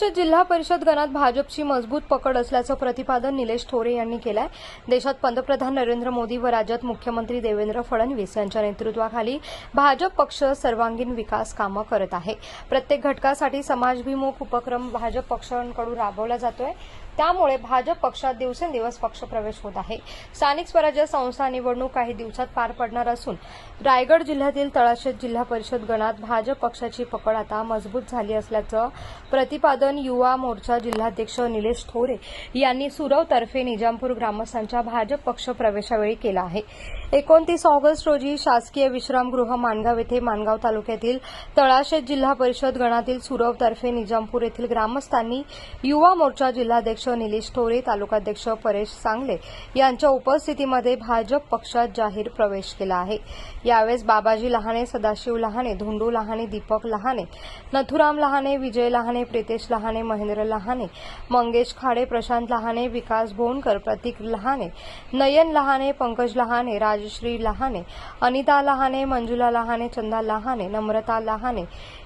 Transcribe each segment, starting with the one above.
तळाशे जिल्हा परिषद गणात भाजपची मजबूत पकड असल्याचं प्रतिपादन निलेश थोरे यांनी केलं आहे देशात पंतप्रधान नरेंद्र मोदी व राज्यात मुख्यमंत्री देवेंद्र फडणवीस यांच्या नेतृत्वाखाली भाजप पक्ष सर्वांगीण विकास कामं करत आहे. प्रत्येक घटकासाठी समाजभिमुख उपक्रम भाजप पक्षांकडून राबवला जातोय. त्यामुळे भाजप पक्षात दिवसेंदिवस पक्षप्रवेश होत आहे. स्थानिक स्वराज्य संस्था निवडणूक काही दिवसात पार पडणार असून रायगड जिल्ह्यातील तळाशेत जिल्हा परिषद गणात भाजप पक्षाची पकड आता मजबूत झाली असल्याचं प्रतिपादन युवा मोर्चा जिल्हाध्यक्ष निलेश थोरे यांनी सुरवतर्फे निजामपूर ग्रामस्थांच्या भाजप पक्ष प्रवेशावेळी केला आहे. एकोणतीस ऑगस्ट रोजी शासकीय विश्रामगृह माणगाव येथे माणगाव तालुक्यातील तळाशेत जिल्हा परिषद गणातील सुरवतर्फे निजामपूर येथील ग्रामस्थांनी युवा मोर्चा जिल्हाध्यक्ष निलेश थोरे तालुकाध्यक्ष परेश सांगले यांच्या उपस्थितीमध्ये भाजप पक्षात जाहीर प्रवेश केला आहे. यावेळेस बाबाजी लहाने सदाशिव लहाने धोंडू लहाने दीपक लहाने नथुराम लहाने विजय लहाने प्रितेश लहाने महेंद्र लहाने मंगेश खाडे प्रशांत लहाने विकास भोनकर प्रतीक लहाने नयन लहाने पंकज लहाने राजश्री लहाने अनिता लहाने मंजुला लहाने चंदा लहाने नम्रता लहाने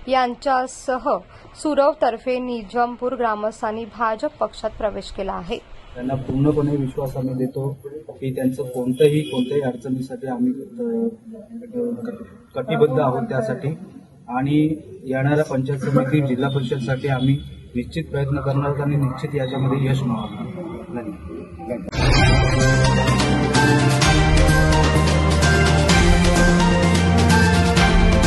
यांच्यासह सुरवतर्फे निजामपूर ग्रामस्थांनी भाजप पक्षात प्रवेश केला आहे. त्यांना पूर्णपणे विश्वास आम्ही देतो की त्यांचं कोणतंही कोणत्याही अडचणीसाठी आम्ही कटिबद्ध आहोत त्यासाठी. आणि येणाऱ्या पंचायत समिती जिल्हा परिषदसाठी आम्ही निश्चित प्रयत्न करणार आणि निश्चित याच्यामध्ये यश मिळवणार धन्यवाद.